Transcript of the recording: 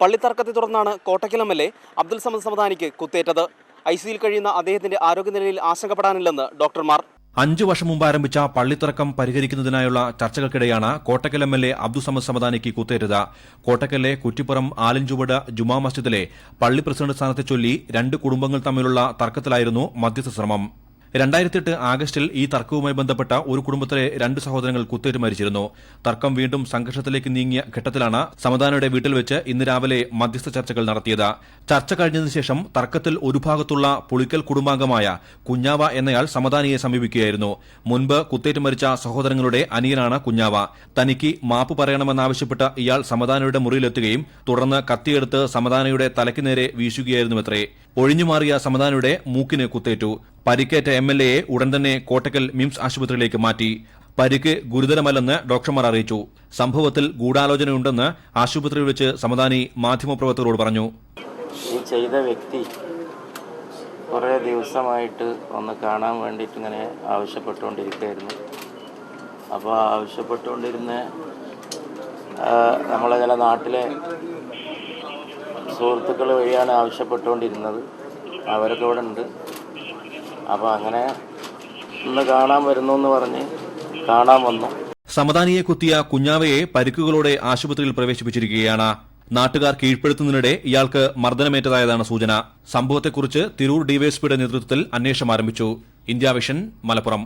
പള്ളിത്തർക്കത്തെ തുടർന്നാണ് Kottakkal M L A Abdul Samad സമദാനിക്ക് കുത്തേറ്റത്. I സിയിൽ കഴിയുന്ന അദ്ദേഹത്തിന്റെ ആരോഗ്യനിലയിൽ ആശങ്കപ്പെടാനില്ലെന്ന് ഡോക്ടർമാർ. അഞ്ചു വർഷം മുമ്പ് ആരംഭിച്ച പള്ളിത്തർക്കം പരിഹരിക്കുന്നതിനായുള്ള ചർച്ചകൾക്കിടെയാണ് Kottakkal M L A Abdussamad സമദാനിക്ക് കുത്തേറ്റത്. കോട്ടക്കലിലെ കുറ്റിപ്പുറം ആലഞ്ചുവട് ജുമാ മസ്ജിദിലെ പള്ളി പ്രസിഡന്റ് സ്ഥാനത്തെ ചൊല്ലി രണ്ട് കുടുംബങ്ങൾ തമ്മിലുള്ള തർക്കത്തിലായിരുന്നു മധ്യസ്ഥ ശ്രമം. രണ്ടായിരത്തിയെട്ട് ആഗസ്റ്റിൽ ഈ തർക്കവുമായി ബന്ധപ്പെട്ട ഒരു കുടുംബത്തിലെ രണ്ട് സഹോദരങ്ങൾ കുത്തേറ്റ് മരിച്ചിരുന്നു. തർക്കം വീണ്ടും സംഘർഷത്തിലേക്ക് നീങ്ങിയ ഘട്ടത്തിലാണ് സമദാനയുടെ വീട്ടിൽ വെച്ച് ഇന്ന് രാവിലെ മധ്യസ്ഥ ചർച്ചകൾ നടത്തിയത്. ചർച്ച കഴിഞ്ഞതിനു ശേഷം തർക്കത്തിൽ ഒരു ഭാഗത്തുള്ള പുളിക്കൽ കുടുംബാംഗമായ കുഞ്ഞാവ എന്നയാൾ സമദാനിയെ സമീപിക്കുകയായിരുന്നു. മുൻപ് കുത്തേറ്റ് മരിച്ച സഹോദരങ്ങളുടെ അനിയനാണ് കുഞ്ഞാവ. തനിക്ക് മാപ്പ് പറയണമെന്നാവശ്യപ്പെട്ട് ഇയാൾ സമദാനയുടെ മുറിയിലെത്തുകയും തുടർന്ന് കത്തിയെടുത്ത് സമദാനയുടെ തലയ്ക്ക് നേരെ വീശുകയായിരുന്നുവത്രേ. ഒഴിഞ്ഞുമാറിയ സമദാനയുടെ മൂക്കിന് കുത്തേറ്റു. പരിക്കേറ്റ എം എൽ എയെ ഉടൻ തന്നെ കോട്ടക്കൽ മിംസ് ആശുപത്രിയിലേക്ക് മാറ്റി. പരിക്ക് ഗുരുതരമല്ലെന്ന് ഡോക്ടർമാർ അറിയിച്ചു. സംഭവത്തിൽ ഗൂഢാലോചനയുണ്ടെന്ന് ആശുപത്രിയിൽ വെച്ച് സമദാനി മാധ്യമപ്രവർത്തകരോട് പറഞ്ഞു. ഈ ചെയ്ത വ്യക്തി കുറേ ദിവസമായിട്ട് ഒന്ന് കാണാൻ വേണ്ടിയിട്ട് ഇങ്ങനെ ആവശ്യപ്പെട്ടുകൊണ്ടിരിക്കുകയായിരുന്നു. അപ്പോൾ ആവശ്യപ്പെട്ടുകൊണ്ടിരുന്ന നമ്മളെ ചില നാട്ടിലെ സുഹൃത്തുക്കൾ വഴിയാണ് ആവശ്യപ്പെട്ടുകൊണ്ടിരുന്നത്. അവരൊക്കെ ഇവിടെ ഉണ്ട് അപ്പോൾ അങ്ങനെ ഒന്ന് കാണാൻ വരുന്നു എന്ന് പറഞ്ഞ് കാണാൻ വന്നു. സമദാനിയെ കുത്തിയ കുഞ്ഞാവയെ പരിക്കുകളോടെ ആശുപത്രിയിൽ പ്രവേശിപ്പിച്ചിരിക്കുകയാണ്. നാട്ടുകാർ കീഴ്പ്പെടുത്തുന്നതിനിടെ ഇയാൾക്ക് മർദ്ദനമേറ്റതായതാണ് സൂചന. സംഭവത്തെക്കുറിച്ച് തിരൂർ ഡിവൈഎസ്പിയുടെ നേതൃത്വത്തിൽ അന്വേഷണം ആരംഭിച്ചു. India vision Malappuram.